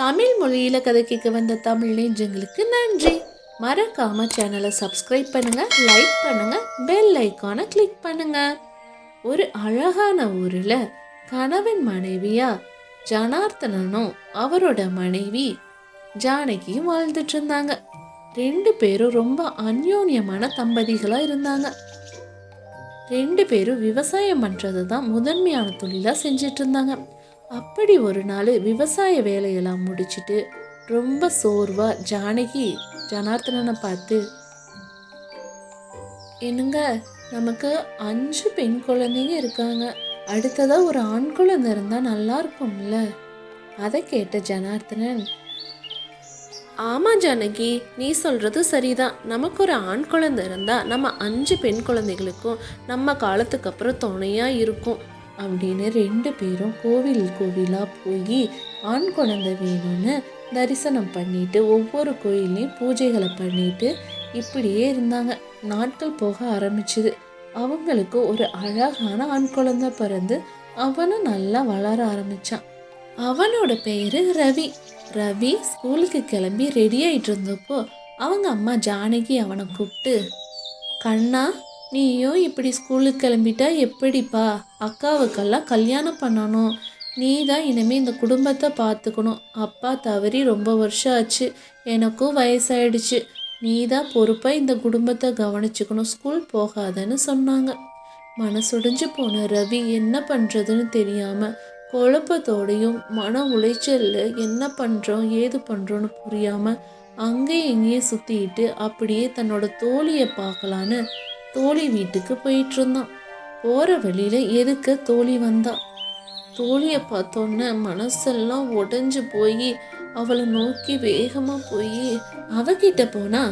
தமிழ் மொழியில் கதை கேட்க வந்த தமிழ் நெஞ்சங்களுக்கு நன்றி. மறக்காம சேனலை சப்ஸ்கிரைப் பண்ணுங்க லைக் பண்ணுங்க பெல் ஐக்கானை கிளிக் பண்ணுங்க. ஒரு அழகான ஊரில் கணவன் மனைவியா ஜனார்த்தனனும் அவரோட மனைவி ஜானகியும் வாழ்ந்துட்டு இருந்தாங்க. ரெண்டு பேரும் ரொம்ப அந்யோன்யமான தம்பதிகளாக இருந்தாங்க. ரெண்டு பேரும் விவசாயம் பண்ணுறது தான் முதன்மையான தொழிலாக செஞ்சிட்டு இருந்தாங்க. அப்படி ஒரு நாள் விவசாய வேலையெல்லாம் முடிச்சிட்டு ரொம்ப சோர்வாக ஜானகி ஜனார்த்தனனை பார்த்து என்னங்க நமக்கு அஞ்சு பெண் குழந்தைங்க இருக்காங்க. அடுத்ததாக ஒரு ஆண் குழந்தை இருந்தால் நல்லா இருக்கும்ல? அதை கேட்ட ஜனார்த்தனன் ஆமா ஜானகி நீ சொல்றது சரிதான். நமக்கு ஒரு ஆண் குழந்தை இருந்தா நம்ம அஞ்சு பெண் குழந்தைகளுக்கும் நம்ம காலத்துக்கு அப்புறம் துணையா இருக்கும். அப்படின்னு ரெண்டு பேரும் கோவில் கோவிலாக போய் ஆண் குழந்தை வேணும்னு தரிசனம் பண்ணிட்டு ஒவ்வொரு கோயிலையும் பூஜைகளை பண்ணிட்டு இப்படியே இருந்தாங்க. நாட்கள் போக ஆரம்பிச்சுது. அவங்களுக்கு ஒரு அழகான ஆண் குழந்தை பிறந்து அவனும் நல்லா வளர ஆரம்பித்தான் அவனோட பெயர் ரவி. ரவி ஸ்கூலுக்கு கிளம்பி ரெடி ஆகிட்டு இருந்தப்போ அவங்க அம்மா ஜானகி அவனை கூப்பிட்டு கண்ணா நீயும் இப்படி ஸ்கூலுக்கு கிளம்பிட்டா எப்படிப்பா? அக்காவுக்கெல்லாம் கல்யாணம் பண்ணணும். நீ தான் இனிமேல் இந்த குடும்பத்தை பார்த்துக்கணும். அப்பா தவறி ரொம்ப வருஷம் ஆச்சு. எனக்கும் வயசாயிடுச்சு. நீ தான் பொறுப்பாக இந்த குடும்பத்தை கவனிச்சுக்கணும். ஸ்கூல் போகாதன்னு சொன்னாங்க. மனசுடைஞ்சு போன ரவி என்ன பண்ணுறதுன்னு தெரியாமல் குழப்பத்தோடையும் மன உளைச்சலில் என்ன பண்ணுறோம் ஏது பண்ணுறோன்னு புரியாமல் அங்கேயும் இங்கேயும் சுற்றிக்கிட்டு அப்படியே தன்னோட தோழியை பார்க்கலான்னு தோழி வீட்டுக்கு போயிட்டு இருந்தான் போகிற வழியில் எதுக்க தோழி வந்தா? தோழியை பார்த்தோன்னே மனசெல்லாம் உடைஞ்சு போய் அவளை நோக்கி வேகமாக போய் அவகிட்ட போனா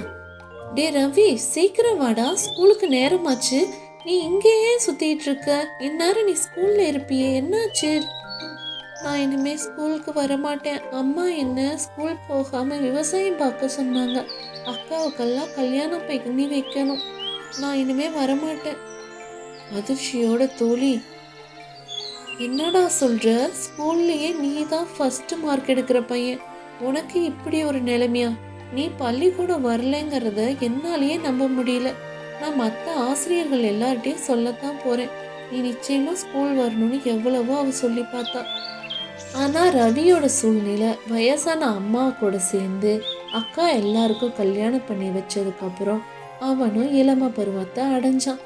டே ரவி சீக்கிரம் வாடா ஸ்கூலுக்கு நேரமாச்சு. நீ இங்கேயே சுத்திட்டு இருக்க இந்நேரம் நீ ஸ்கூல்ல இருப்பியே என்னாச்சு? நான் இனிமே ஸ்கூலுக்கு வரமாட்டேன். அம்மா என்ன ஸ்கூல் போகாம விவசாயம் பார்க்க சொன்னாங்க. அக்காவுக்கெல்லாம் கல்யாணம் பண்ணி வைக்கணும். நான் இனிமே வரமாட்டேன். அதிர்ச்சியோட தோழி. என்னடா சொல்ற? ஸ்கூல்லையே நீ தான் ஃபர்ஸ்ட் மார்க் எடுக்கிற பையன். உனக்கு இப்படி ஒரு நிலைமையா? நீ பள்ளிக்கூடம் வரலைங்கிறத என்னாலேயே நம்ப முடியல. நான் மற்ற ஆசிரியர்கள் எல்லார்ட்டையும் சொல்லத்தான் போறேன். நீ நிச்சயமா ஸ்கூல் வரணும்னு எவ்வளவோ அவ சொல்லி பார்த்தா. ஆனா ரவியோட சூழ்நிலை வயசான அம்மா கூட சேர்ந்து அக்கா எல்லாருக்கும் கல்யாணம் பண்ணி வச்சதுக்கு அப்புறம் அவனும் இளம பருவத்தை அடைஞ்சான்.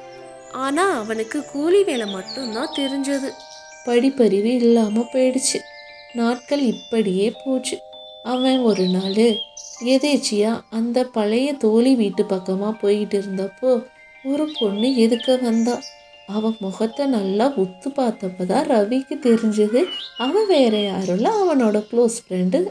ஆனா அவனுக்கு கூலி வேலை மட்டும்தான் தெரிஞ்சது. படிப்பறிவு இல்லாம போயிடுச்சு. நாட்கள் இப்படியே போச்சு. அவன் ஒரு நாள் எதேச்சியா அந்த பழைய தோழி வீட்டு பக்கமா போயிட்டு இருந்தப்போ ஒரு பொண்ணு எதுக்க வந்தா. அவன் முகத்தை நல்லா உத்து பார்த்தப்பதான் ரவிக்கு தெரிஞ்சது. அவன் வேற யாரும் இல்லை அவனோட க்ளோஸ் ஃப்ரெண்டு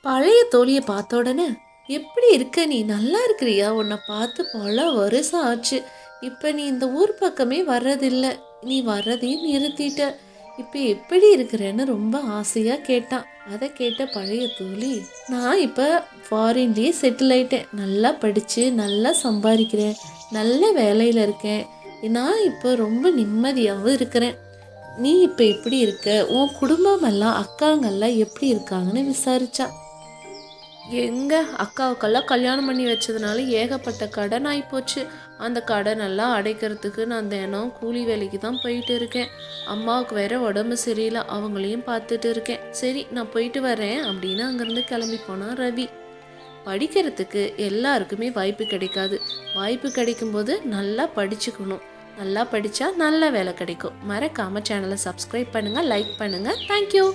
பழைய தோழியை பார்த்த உடனே எப்படி இருக்க? நீ நல்லா இருக்கிறியா? உன்னை பார்த்து பல வருஷம் ஆச்சு. இப்போ நீ இந்த ஊர் பக்கமே வர்றதில்லை. நீ வர்றதையும் நிறுத்திட்ட. இப்போ எப்படி இருக்கிறேன்னு ரொம்ப ஆசையாக கேட்டான். அதை கேட்ட பழைய தோழி நான் இப்போ ஃபாரின்லேயே செட்டில் ஆயிட்டேன். நல்லா படித்து நல்லா சம்பாதிக்கிறேன். நல்ல வேலையில் இருக்கேன். நான் இப்போ ரொம்ப நிம்மதியாகவும் இருக்கிறேன். நீ இப்போ எப்படி இருக்க? உன் குடும்பமெல்லாம் அக்காங்கெல்லாம் எப்படி இருக்காங்கன்னு விசாரிச்சா. எங்கள் அக்காவுக்கெல்லாம் கல்யாணம் பண்ணி வச்சதுனால ஏகப்பட்ட கடன் ஆகிப்போச்சு அந்த கடனெல்லாம் அடைக்கிறதுக்கு நான் தினம் கூலி வேலைக்கு தான் போயிட்டு இருக்கேன். அம்மாவுக்கு வேற உடம்பு சரியில்லை அவங்களையும் பார்த்துட்டு இருக்கேன். சரி நான் போயிட்டு வரேன் அப்படின்னு அங்கேருந்து கிளம்பி போனான் ரவி. படிக்கிறதுக்கு எல்லாருக்குமே வாய்ப்பு கிடைக்காது. வாய்ப்பு கிடைக்கும்போது நல்லா படிச்சுக்கணும். நல்லா படித்தா நல்ல வேலை கிடைக்கும். மறக்காமல் சேனலை சப்ஸ்கிரைப் பண்ணுங்கள் லைக் பண்ணுங்கள் தேங்க்யூ